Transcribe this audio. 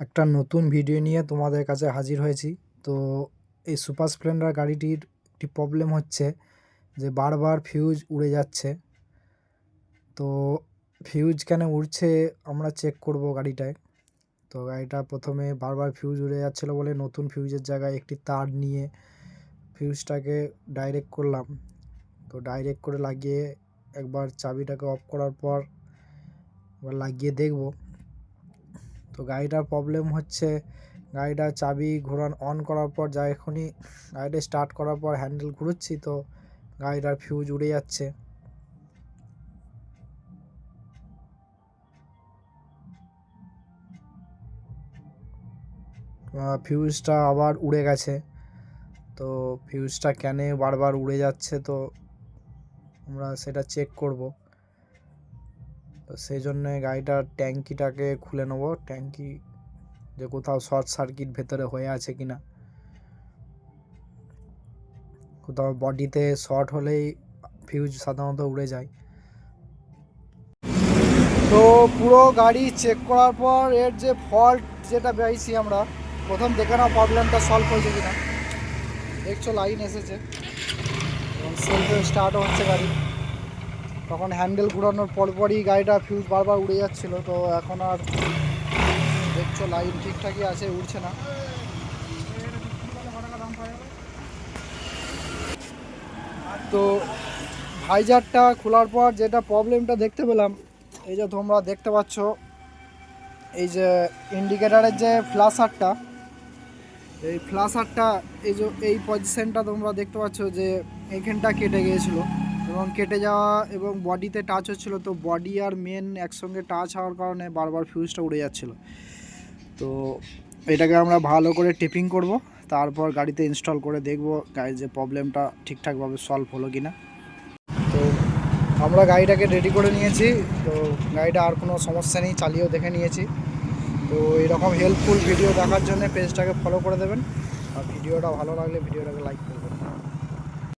একটা নতুন ভিডিও নিয়ে তোমাদের কাছে হাজির হয়েছি। তো এই সুপার স্প্লেন্ডার গাড়িটির একটি প্রবলেম হচ্ছে যে বারবার ফিউজ উড়ে যাচ্ছে। তো ফিউজ কেন উড়ছে আমরা চেক করব গাড়িটায়। তো গাড়িটা প্রথমে বারবার ফিউজ উড়ে যাচ্ছিল বলে নতুন ফিউজের জায়গায় একটি তার নিয়ে ফিউজটাকে ডাইরেক্ট করলাম। তো ডাইরেক্ট করে লাগিয়ে একবার চাবিটাকে অফ করার পর এবার লাগিয়ে দেখব। তো গাড়িটার প্রবলেম হচ্ছে গাড়িটা চাবি ঘোরান অন করার পর যা এখনই গাড়িটা স্টার্ট করার পর হ্যান্ডেল ঘুরোচ্ছি তো গাড়িটার ফিউজ উড়ে যাচ্ছে। ফিউজটা আবার উড়ে গেছে। তো ফিউজটা কেন বারবার উড়ে যাচ্ছে তো আমরা সেটা চেক করব। তো সেই জন্যে গাড়িটার ট্যাঙ্কিটাকে খুলে নেব। ট্যাঙ্কি যে কোথাও শর্ট সার্কিট ভেতরে হয়ে আছে কি না কোথাও বডিতে শর্ট হলেই ফিউজ সাধারণত উড়ে যায়। তো পুরো গাড়ি চেক করার পর এর যে ফল্ট যেটা পেয়েছি আমরা, প্রথম দেখে নাও প্রবলেমটা সলভ হয়েছে কিনা। দেখছ লাইন এসেছে। এবং সেলফে স্টার্টও হচ্ছে গাড়ি। তখন হ্যান্ডেল ঘুরানোর পরপরই গাড়িটা ফিউজ বারবার উড়ে যাচ্ছিল, তো এখন আর দেখছ লাইন ঠিকঠাকই আছে, উড়ছে না। তো ভাইজারটা খোলার পর যেটা প্রবলেমটা দেখতে পেলাম, এই যে তোমরা দেখতে পাচ্ছ, এই যে ইন্ডিকেটারের যে ফ্লাশারটা এই ফ্লাশারটা এই যে, এই পজিশনটা তোমরা দেখতে পাচ্ছ যে এইখানটা কেটে গিয়েছিল। এবং কেটে যাওয়া এবং বডিতে টাচ হচ্ছিল, তো বডি আর মেন একসঙ্গে টাচ হওয়ার কারণে বারবার ফিউজটা উড়ে যাচ্ছিল। তো এটাকে আমরা ভালো করে টিপিং করব, তারপর গাড়িতে ইনস্টল করে দেখব গাড়ির যে প্রবলেমটা ঠিকঠাকভাবে সলভ হলো কি না তো আমরা গাড়িটাকে রেডি করে নিয়েছি, তো গাড়িটা আর কোনো সমস্যা নেই, চালিয়েও দেখে নিয়েছি। তো এরকম হেল্পফুল ভিডিও দেখার জন্য পেজটাকে ফলো করে দেবেন, আর ভিডিওটা ভালো লাগলে ভিডিওটাকে লাইক করবেন।